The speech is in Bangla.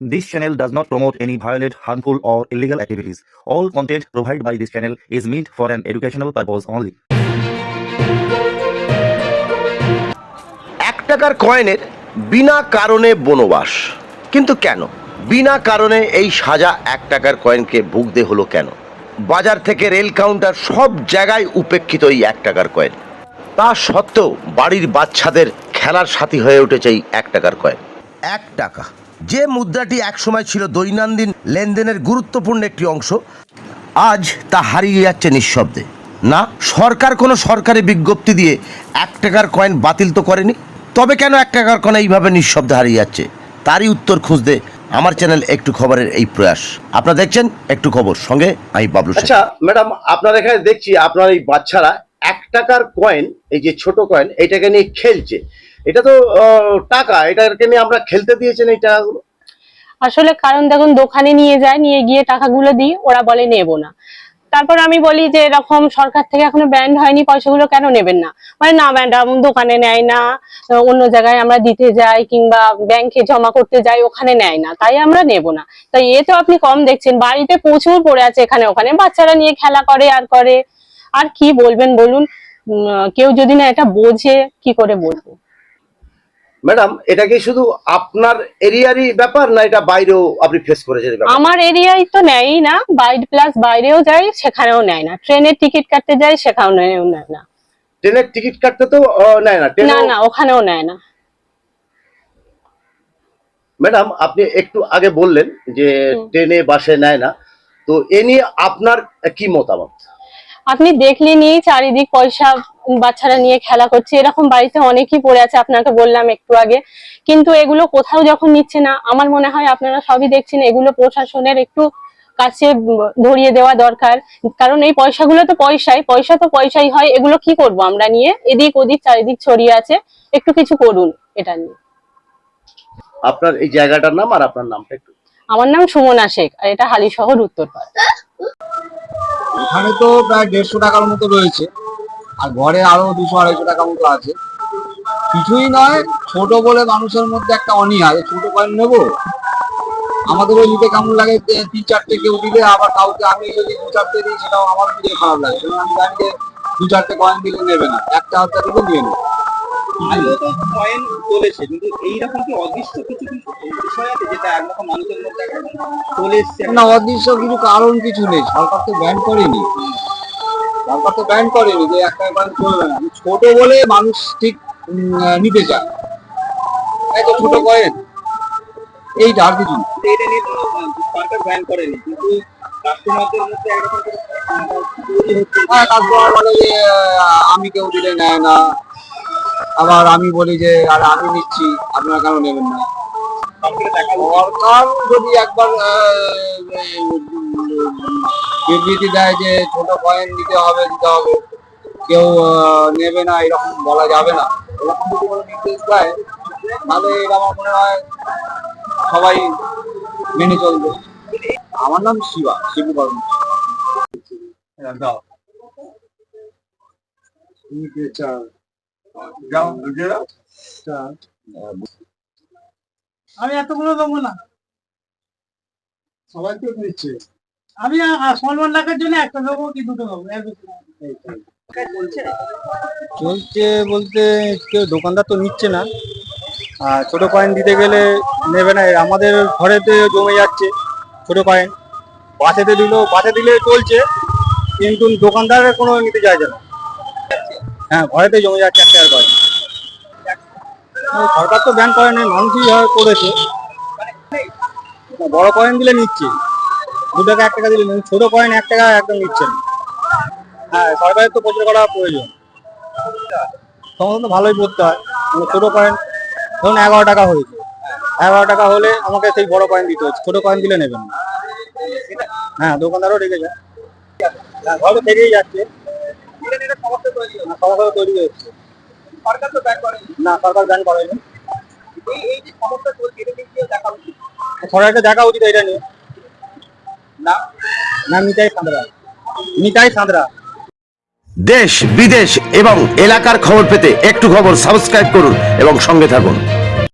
This channel does not promote any violent, harmful, or illegal activities. All content provided by this channel is meant for an educational purpose only. এক টাকার কয়েনের বিনা কারণে বনবাস কিন্তু কেন বিনা কারণে এই সাজা এক টাকার কয়েনকে ভুগতে হলো কেন বাজার থেকে রেল কাউন্টার সব জায়গায় উপেক্ষিত এই এক টাকার কয়েন তা সত্ত্বেও বাড়ির বাচ্চাদের খেলার সাথী হয়ে উঠেছে এই এক টাকার কয়েন এক টাকা যে মুদ্রাটি একসময় ছিল দৈনন্দিন লেনদেনের গুরুত্বপূর্ণ একটি অংশ, আজ তা হারিয়ে যাচ্ছে নিঃশব্দে। না, সরকার কোনো সরকারি বিজ্ঞপ্তি দিয়ে এক টাকার কয়েন বাতিল তো করেনি। তবে কেন এক টাকার কয়েন এইভাবে নিঃশব্দে হারিয়ে যাচ্ছে? তারই উত্তর খুঁজতে আমার চ্যানেল একটু খবরের এই প্রয়াস। আপনারা দেখছেন একটু খবর। সঙ্গে আমি বাবলু আচ্ছা ম্যাডাম, আপনার এখানে দেখছি আপনার এই বাচ্চারা এক টাকার কয়েন, এই যে ছোট কয়েন, এটাকে নিয়ে খেলছে। এটা তো টাকা, এটাকে নিয়ে আমরা খেলতে দিয়েছেন এই টাকাগুলো। আসলে কারণ দেখুন, দোকানে নিয়ে যায়, নিয়ে গিয়ে টাকাগুলো দিই, ওরা বলে নেব না। তারপর আমি বলি যে, এরকম সরকার থেকে এখনও ব্যান্ড হয়নি, পয়সাগুলো কেন নেবেন না? মানে না ম্যাডাম দোকানে নেয় না অন্য জায়গায় আমরা দিতে যাই, কিংবা ব্যাংকে জমা করতে যাই, ওখানে নেয় না, তাই আমরা নেব না। তাই এ তো আপনি কম দেখছেন, বাড়িতে প্রচুর পড়ে আছে এখানে, ওখানে বাচ্চারা নিয়ে খেলা করে, আর করে। আর কি বলবেন বলুন কেউ যদি না এটা বোঝে, কি করে বলব? ম্যাডাম এটা কি শুধু আপনার এরিয়ারই ব্যাপার না এটা বাইরেও আপনি ফেস করেছেন আমার এরিয়ায় তো নেয়ই না বাইরে প্লাস বাইরেও যাই সেখানেও নেয় না। ট্রেনের টিকিট কাটতে যাই সেখানেও নেয় নেয় না। ট্রেনের টিকিট কাটতে তো নেয় না না না ওখানেও নেয় না। ম্যাডাম আপনি একটু আগে বললেন যে ট্রেনে বাসে নেয় না। তো এ নিয়ে আপনার কি মতামত? আপনি দেখলেনই চারিদিক পয়সা বাচ্চারা নিয়ে খেলা করছে। এরকম বাড়িতে অনেকই পড়ে আছে আপনাকে বললাম একটু আগে। কিন্তু এগুলো কোথাও যখন নিচ্ছে না আমার মনে হয় আপনারা সবই দেখছেন এগুলো প্রশাসনের একটু কাছে ধরিয়ে দেওয়া দরকার। কারণ এই পয়সাগুলো তো পয়সাই পয়সা তো পয়সাই হয়। এগুলো কি করব আমরা নিয়ে? এদিক ওদিক চারিদিক ছড়িয়ে আছে। একটু কিছু করুন এটা নিয়ে। আপনার এই জায়গাটার নাম আর আপনার নামটা একটু। আমার নাম সুমনা শেখ আর এটা হালিশহর উত্তরপাড়া। এখানে তো প্রায় দেড়শো টাকার মতো রয়েছে। আর ঘরে আরও দুশো আড়াইশো টাকা মতো আছে। কিছুই নয় ছোট বলে মানুষের মধ্যে একটা অনীহা যে ছোট কয়েন নেব? আমাদের ওই নিতে কেমন লাগে তিন চারটে কেউ দিলে আবার কাউকে আমি যদি দু চারটে দিই সেটাও আমার দিতে খারাপ লাগে। আমি জানি যে দু চারটে কয়েন দিলে নেবে না। একটা হাজার দিলে নিয়ে নেবে। কয়েন চলেছে কিন্তু এইরকম কি অদৃশ্য কিছু কিছু বিষয় আছে যেটা একরকম মানুষের মধ্যে চলে এসছে? না অদৃশ্য কিছু কারণ কিছু নেই। সরকার তো ব্যান করেনি। সরকার তো ব্যান করেনি যে একটা কয়েন চলবে না। ছোট বলে মানুষ ঠিক নিতে চায় এই তো ছোট কয়েন এইটা আর কিছু। এটা নিয়ে সরকার ব্যান করেনি কিন্তু কাস্টমারদের মধ্যে একরকম হচ্ছে। হ্যাঁ কাস্টমার বলে যে আমি কেউ দিলে নেয় না। আবার আমি বলি যে আর আমি নিচ্ছি আপনারা কেন নেবেন না? সরকার যদি একবার বিবৃতি দেয় যে ছোট কয়েন দিতে হবে দিতে হবে। কেউ নেবে না এরকম বলা যাবে না। এরকম যদি কোনো নির্দেশ দেয় তাহলে এটা আমার মনে হয় সবাই মেনে চলবে। আমার নাম শিবা শিবু বর্মা দাও আমি এতগুলো দেবো না। সবাই তো নিচ্ছে আমি সম্মান রাখার জন্য একটা দেবো কি দুটো দেবো চলছে? বলতে কেউ দোকানদার তো নিচ্ছে না। আর ছোট কয়েন দিতে গেলে নেবে না। আমাদের ঘরেতে জমে যাচ্ছে ছোট কয়েন বাসেতে দিলেও বাসে দিলে চলছে। কিন্তু দোকানদারের কোনো নিতে চাইছে না। হ্যাঁ ঘরেতে জমে যাচ্ছে একটা আর কয়েন সরকার তো ব্যান করেনি মানুষই হয় করেছে। বড় কয়েন দিলে নিচ্ছে। দু টাকা এক টাকা দিলে নিচ্ছে। ছোট কয়েন এক টাকা একদম নিচ্ছে না হ্যাঁ সরকারের তো প্রচার করা প্রয়োজন। সমস্ত ভালোই পড়তে হয় মানে ছোট কয়েন ধরুন এগারো টাকা হয়েছে। এগারো টাকা হলে আমাকে সেই বড় কয়েন দিতে হচ্ছে ছোট কয়েন দিলে নেবেন হ্যাঁ দোকানদারও রেখে যায় হ্যাঁ, ঘরে থেকেই যাচ্ছে। সমস্যা তৈরি হচ্ছে সরকার তো ব্যান করেনি না সরকার ব্যান করেনি। এই এই যে সমস্যা চলছে এটা দেখা উচিত। সরকারকে দেখা উচিত এটা নিয়ে। না না নিতাই সাঁতরা। নিতাই সাঁতরা। দেশ, বিদেশ এবং এলাকার খবর পেতে একটু খবর সাবস্ক্রাইব করুন এবং সঙ্গে থাকুন।